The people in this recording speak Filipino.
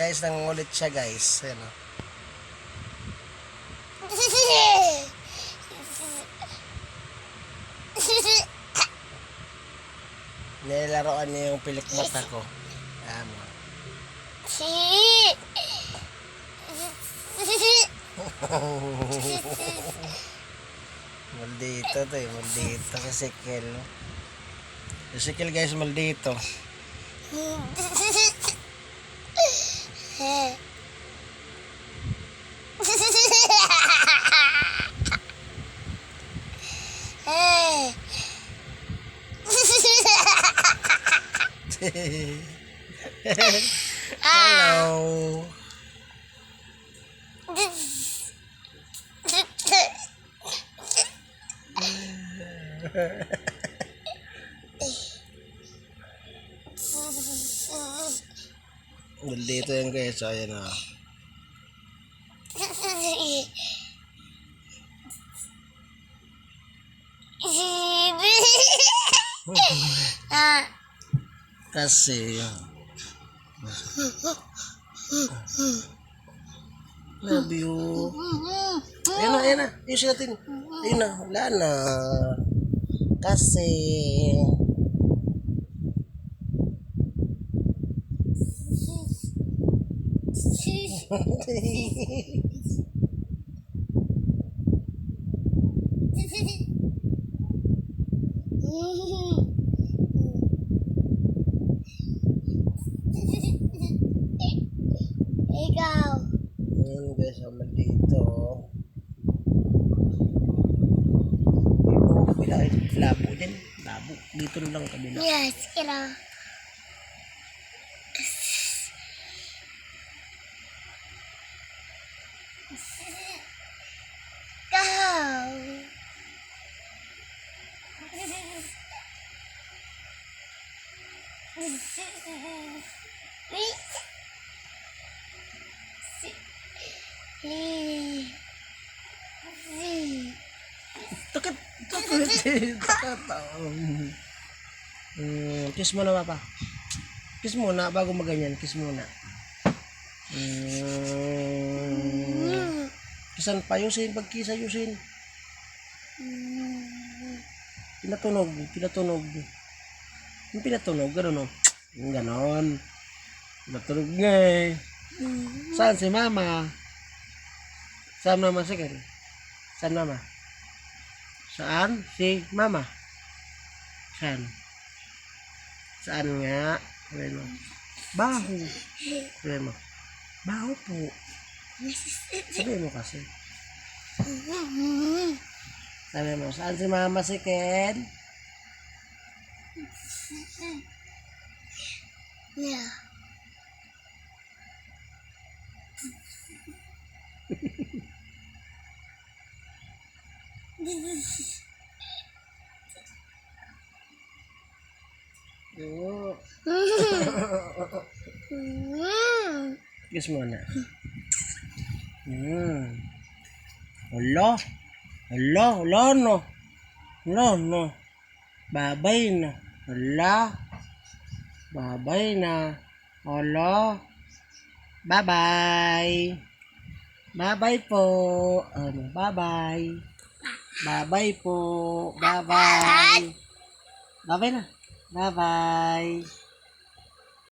guys, nangungulit siya guys. Ayan o. Nilaroan niya yung pilik mata ko. Tama. Maldito to eh. Maldito si Sikel. Si Sikel guys, maldito. Hello. Maldito yan guys. Ayan na. Ah, Kasi, Love you. Ayan na, ayan na. Ayusin natin. Ayun na, wala na. Kasi, Ikaw. ayan guys, maldito. Kabila, labo din. Labo. Dito lang kabila. Yes, ikaw. Go. Takot, takot, takot. Hmm, kiss mo na papa. Kiss muna bago maganyan. Kiss muna. Hmm, kisan pa yusin. Pag kiss ayusin. Pinatunog, pinatunog. Yung pinatunog, gano'n o. Yung gano'n. Pinatunog nga eh. Saan si mama? Saan mama si Ken? Saan mama? Saan si mama? Saan? Saan nga? Sabi mo. Baho. Sabi mo. Baho po. Sabi mo kasi. Sabi mo, saan si mama si Ken? Yeah. Oo. Mm. Kiss mo na. Hmm. Hala. Hala. Hala no. Hala no. Babay na. Hala. Babay na. Hala. Bye-bye. Bye-bye po. Ano, bye-bye. Bye-bye po. Bye-bye. Bye-bye na. Bye-bye.